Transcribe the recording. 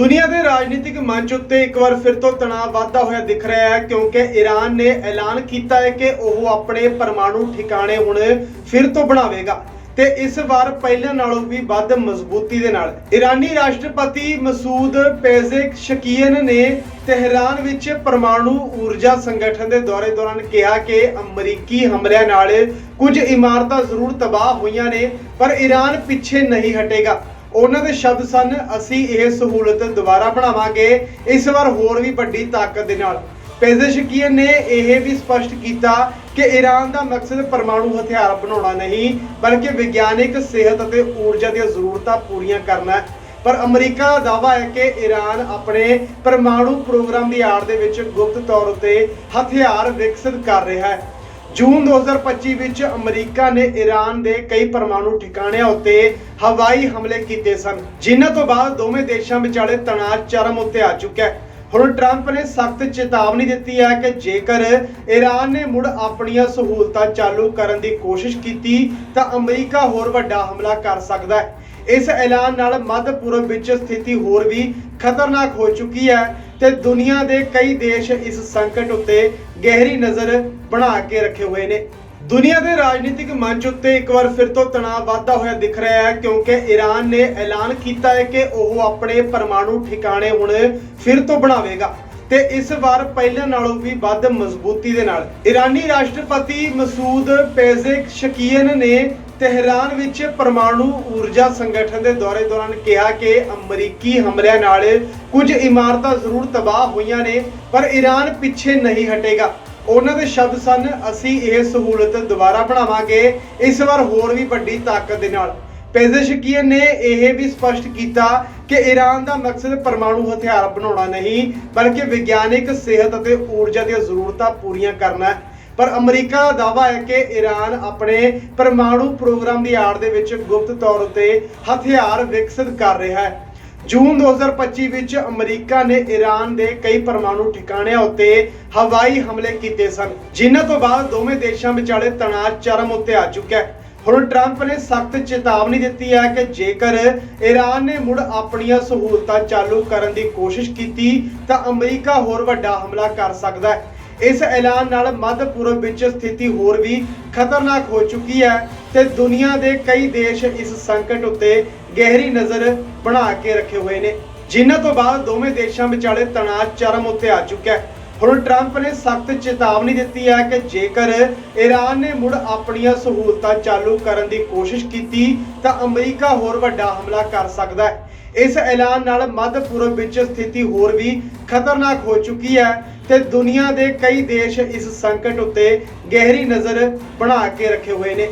ਦੁਨੀਆ ਦੇ ਰਾਜਨੀਤਿਕ ਮੰਚ ਉੱਤੇ ਇੱਕ ਵਾਰ ਫਿਰ ਤੋਂ ਤਣਾਅ ਵਧਦਾ ਹੋਇਆ ਦਿਖ ਰਿਹਾ ਹੈ, ਕਿਉਂਕਿ ਈਰਾਨ ਨੇ ਐਲਾਨ ਕੀਤਾ ਹੈ ਕਿ ਉਹ ਆਪਣੇ ਪਰਮਾਣੂ ਠਿਕਾਣੇ ਹੁਣ ਫਿਰ ਤੋਂ ਬਣਾਵੇਗਾ ਤੇ ਇਸ ਵਾਰ ਪਹਿਲਾਂ ਨਾਲੋਂ ਵੀ ਵੱਧ ਮਜ਼ਬੂਤੀ ਦੇ ਨਾਲ। ਈਰਾਨੀ ਰਾਸ਼ਟਰਪਤੀ ਮਸੂਦ ਪੇਜ਼ੇਕਸ਼ਕੀਨ ਨੇ ਤਹਿਰਾਨ ਵਿੱਚ ਪਰਮਾਣੂ ਊਰਜਾ ਸੰਗਠਨ ਦੇ ਦੌਰੇ ਦੌਰਾਨ ਕਿਹਾ ਕਿ ਅਮਰੀਕੀ ਹਮਲਿਆਂ ਨਾਲ ਕੁਝ ਇਮਾਰਤਾਂ ਜ਼ਰੂਰ ਤਬਾਹ ਹੋਈਆਂ ਨੇ, ਪਰ ਈਰਾਨ ਪਿੱਛੇ ਨਹੀਂ ਹਟੇਗਾ। ਉਹਨਾਂ ਦੇ ਸ਼ਬਦ ਸਨ, ਅਸੀਂ ਇਹ ਸਹੂਲਤ ਦੁਬਾਰਾ ਬਣਾਵਾਂਗੇ, ਇਸ ਵਾਰ ਹੋਰ ਵੀ ਵੱਡੀ ਤਾਕਤ ਦੇ ਨਾਲ। ਪੇਜ਼ੇਸ਼ਕੀਨ ਨੇ ਇਹ ਵੀ ਸਪਸ਼ਟ ਕੀਤਾ ਕਿ ਈਰਾਨ ਦਾ ਮਕਸਦ ਪਰਮਾਣੂ ਹਥਿਆਰ ਬਣਾਉਣਾ ਨਹੀਂ, ਬਲਕਿ ਵਿਗਿਆਨਿਕ ਸਿਹਤ ਅਤੇ ਊਰਜਾ ਦੀਆਂ ਜ਼ਰੂਰਤਾਂ ਪੂਰੀਆਂ ਕਰਨਾ ਹੈ। ਪਰ ਅਮਰੀਕਾ ਦਾ ਦਾਅਵਾ ਹੈ ਕਿ ਈਰਾਨ ਆਪਣੇ ਪਰਮਾਣੂ ਪ੍ਰੋਗਰਾਮ ਦੀ ਆੜ ਦੇ ਵਿੱਚ ਗੁਪਤ ਤੌਰ ਉੱਤੇ ਹਥਿਆਰ ਵਿਕਸਿਤ ਕਰ ਰਿਹਾ ਹੈ। ਜੂਨ 2025 ਵਿੱਚ ਅਮਰੀਕਾ ਨੇ ਈਰਾਨ ਦੇ ਕਈ ਪਰਮਾਣੂ ਠਿਕਾਣਿਆਂ ਉੱਤੇ ਹਵਾਈ ਹਮਲੇ ਕੀਤੇ ਸਨ, ਜਿਨ੍ਹਾਂ ਤੋਂ ਬਾਅਦ ਦੋਵੇਂ ਦੇਸ਼ਾਂ ਵਿਚਾਲੇ ਤਣਾਅ ਚਰਮ ਉੱਤੇ ਆ ਚੁੱਕਾ ਹੈ। ਹੁਣ ਟਰੰਪ ਨੇ ਸਖਤ ਚੇਤਾਵਨੀ ਦਿੱਤੀ ਹੈ ਕਿ ਜੇਕਰ ਈਰਾਨ ਨੇ ਮੁੜ ਆਪਣੀਆਂ ਸਹੂਲਤਾਂ ਚਾਲੂ ਕਰਨ ਦੀ ਕੋਸ਼ਿਸ਼ ਕੀਤੀ, ਤਾਂ ਅਮਰੀਕਾ ਹੋਰ ਵੱਡਾ ਹਮਲਾ ਕਰ ਸਕਦਾ ਹੈ। ਇਸ ਐਲਾਨ ਨਾਲ ਮੱਧ ਪੂਰਬ ਵਿੱਚ ਸਥਿਤੀ ਹੋਰ ਵੀ ਖਤਰਨਾਕ ਹੋ ਚੁੱਕੀ ਹੈ ਤੇ ਦੁਨੀਆ ਦੇ ਕਈ ਦੇਸ਼ ਇਸ ਸੰਕਟ ਉੱਤੇ ਗਹਿਰੀ ਨਜ਼ਰ ਬਣਾ ਕੇ ਰੱਖੇ ਹੋਏ ਨੇ। ਦੁਨੀਆ ਦੇ ਰਾਜਨੀਤਿਕ ਮੰਚ ਉੱਤੇ ਇੱਕ ਵਾਰ ਫਿਰ ਤੋਂ ਤਣਾਅ ਵਧਦਾ ਹੋਇਆ ਦਿਖ ਰਿਹਾ ਹੈ ਕਿਉਂਕਿ ਈਰਾਨ ਨੇ ਐਲਾਨ ਕੀਤਾ ਹੈ ਕਿ ਉਹ ਆਪਣੇ ਪਰਮਾਣੂ ਠਿਕਾਣੇ ਹੁਣ ਫਿਰ ਤੋਂ ਬਣਾਵੇਗਾ ਤੇ ਇਸ ਵਾਰ ਪਹਿਲਾਂ ਨਾਲੋਂ ਵੀ ਵੱਧ ਮਜ਼ਬੂਤੀ ਦੇ ਨਾਲ। ਈਰਾਨੀ ਰਾਸ਼ਟਰਪਤੀ ਮਸੂਦ ਪੇਜ਼ੇਕ ਸ਼ਕੀਨ ਨੇ ਤਹਿਰਾਨ ਵਿੱਚ ਪਰਮਾਣੂ ਊਰਜਾ ਸੰਗਠਨ ਦੇ ਦੌਰੇ ਦੌਰਾਨ ਕਿਹਾ ਕਿ ਅਮਰੀਕੀ ਹਮਲਿਆਂ ਨਾਲ ਕੁਝ ਇਮਾਰਤਾਂ ਜ਼ਰੂਰ ਤਬਾਹ ਹੋਈਆਂ ਨੇ, ਪਰ ਈਰਾਨ ਪਿੱਛੇ ਨਹੀਂ ਹਟੇਗਾ। ਉਹਨਾਂ ਦੇ ਸ਼ਬਦ ਸਨ, ਅਸੀਂ ਇਹ ਸਹੂਲਤ ਦੁਬਾਰਾ ਬਣਾਵਾਂਗੇ, ਇਸ ਵਾਰ ਹੋਰ ਵੀ ਵੱਡੀ ਤਾਕਤ ਦੇ ਨਾਲ। ਪੇਜ਼ੇਸ਼ਕੀਨ ਨੇ ਇਹ ਵੀ ਸਪਸ਼ਟ ਕੀਤਾ ਕਿ ਈਰਾਨ ਦਾ ਮਕਸਦ ਪਰਮਾਣੂ ਹਥਿਆਰ ਬਣਾਉਣਾ ਨਹੀਂ, ਬਲਕਿ ਵਿਗਿਆਨਿਕ ਸਿਹਤ ਅਤੇ ਊਰਜਾ ਦੀਆਂ ਜ਼ਰੂਰਤਾਂ ਪੂਰੀਆਂ ਕਰਨਾ ਹੈ। ਪਰ ਅਮਰੀਕਾ ਦਾ ਦਾਅਵਾ ਹੈ ਕਿ ਈਰਾਨ ਆਪਣੇ ਪਰਮਾਣੂ ਪ੍ਰੋਗਰਾਮ ਦੀ ਆੜ ਦੇ ਵਿੱਚ ਗੁਪਤ ਤੌਰ ਉਤੇ ਹਥਿਆਰ ਵਿਕਸਿਤ ਕਰ ਰਿਹਾ ਹੈ। ਜੂਨ 2025 ਵਿੱਚ ਅਮਰੀਕਾ ਨੇ ਈਰਾਨ ਦੇ ਕਈ ਪਰਮਾਣੂ ਠਿਕਾਣਿਆਂ ਉੱਤੇ ਹਵਾਈ ਹਮਲੇ ਕੀਤੇ ਸਨ। ਜਿਨ੍ਹਾਂ ਤੋਂ ਬਾਅਦ ਦੋਵੇਂ ਦੇਸ਼ਾਂ ਵਿਚਾਲੇ ਤਣਾਅ ਚਰਮ ਉੱਤੇ ਆ ਚੁੱਕਿਆ ਹੈ। ਹੁਣ ਟਰੰਪ ਨੇ ਸਖਤ ਚੇਤਾਵਨੀ ਦਿੱਤੀ ਹੈ ਕਿ ਜੇਕਰ ਈਰਾਨ ਨੇ ਮੁੜ ਆਪਣੀਆਂ ਸਹੂਲਤਾਂ ਚਾਲੂ ਕਰਨ ਦੀ ਕੋਸ਼ਿਸ਼ ਕੀਤੀ ਤਾਂ ਅਮਰੀਕਾ ਹੋਰ ਵੱਡਾ ਹਮਲਾ ਕਰ ਸਕਦਾ ਹੈ। ਇਸ ਐਲਾਨ ਨਾਲ ਮੱਧ ਪੂਰਬ ਵਿੱਚ ਸਥਿਤੀ ਹੋਰ ਵੀ ਖਤਰਨਾਕ ਹੋ ਚੁੱਕੀ ਹੈ ਤੇ ਦੁਨੀਆ ਦੇ ਕਈ ਦੇਸ਼ ਇਸ ਸੰਕਟ ਉੱਤੇ ਗਹਿਰੀ ਨਜ਼ਰ ਬਣਾ ਕੇ ਰੱਖੇ ਹੋਏ ਨੇ। ਜਿਨ੍ਹਾਂ ਤੋਂ ਬਾਅਦ ਦੋਵੇਂ ਦੇਸ਼ਾਂ ਵਿਚਾਲੇ ਤਣਾਅ ਚਰਮ ਉੱਤੇ ਆ ਚੁੱਕਾ ਹੈ। ਹੁਣ ਟਰੰਪ ਨੇ ਸਖਤ ਚੇਤਾਵਨੀ ਦਿੱਤੀ ਹੈ ਕਿ ਜੇਕਰ ਈਰਾਨ ਨੇ ਮੁੜ ਆਪਣੀਆਂ ਸਹੂਲਤਾਂ ਚਾਲੂ ਕਰਨ ਦੀ ਕੋਸ਼ਿਸ਼ ਕੀਤੀ, ਤਾਂ ਅਮਰੀਕਾ ਹੋਰ ਵੱਡਾ ਹਮਲਾ ਕਰ ਸਕਦਾ ਹੈ। ਇਸ ਐਲਾਨ ਨਾਲ ਮੱਧ ਪੂਰਬ ਵਿੱਚ ਸਥਿਤੀ ਹੋਰ ਵੀ ਖਤਰਨਾਕ ਹੋ ਚੁੱਕੀ ਹੈ ਤੇ ਦੁਨੀਆ ਦੇ ਕਈ ਦੇਸ਼ ਇਸ ਸੰਕਟ ਉੱਤੇ ਗਹਿਰੀ ਨਜ਼ਰ ਬਣਾ ਕੇ ਰੱਖੇ ਹੋਏ ਨੇ।